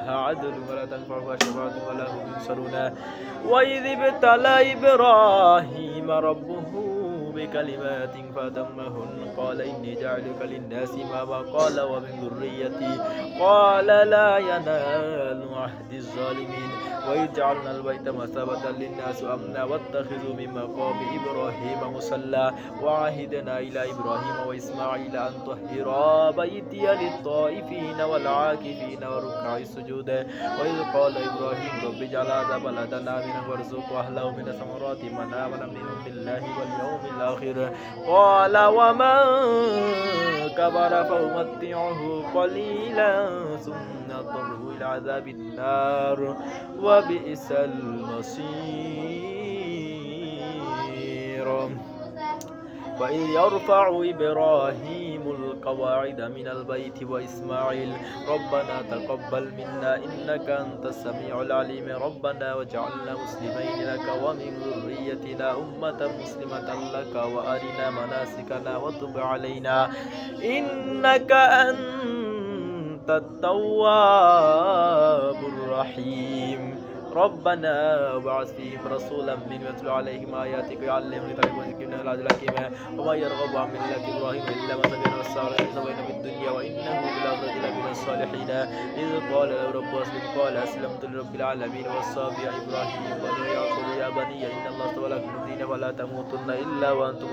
فيها عدل ولا تنفعها شفاعة ولا هم ينصرون وإذ ابتلى إبراهيم ربه بكلمات فأتمهن قال إني جعلك للناس إماما قال ومن ذريتي. قال لا ينال عهد الظالمين. وإذ جعلنا البيت مثابة للناس أمنا. واتخذوا من مقام إبراهيم مصلى. وعهدنا إلى إبراهيم وإسماعيل أن طهرا بيتي للطائفين والعاكفين وركع السجود. وإذ قال إبراهيم رب اجعل هذا بلدنا آمنا وارزق أهله من الثمرات من آمن منهم بالله واليوم الآخر قال ومن كبر فأمتعه قليلا ثم نضطره إلى عذاب النار. وبئس المصير. وإذ يرفع إبراهيم القواعد من البيت وإسماعيل. ربنا تقبل منا إنك أنت السميع العليم. ربنا واجعلنا مسلمين لك ومن ذريتنا أمة مسلمة لك وأرنا مناسكنا وتب علينا. إنك أنت التواب الرحيم. ربنا وابعث فيهم رسولا من يتلو عليهم آياتك ويعلمهم كتابك ويزكيهم العدل الحكيم ومن يرغب عن ملة إبراهيم إلا من سبيل والسعر سوينا في الدنيا وإنه بالآخرة لمن الصالحين. إذ قال رب أسلم. قال أسلمت لرب العالمين. والصاب يا إبراهيم بني يعقوب يا بني إن الله اصطفى لكم الدين ولا تموتن إلا وأنتم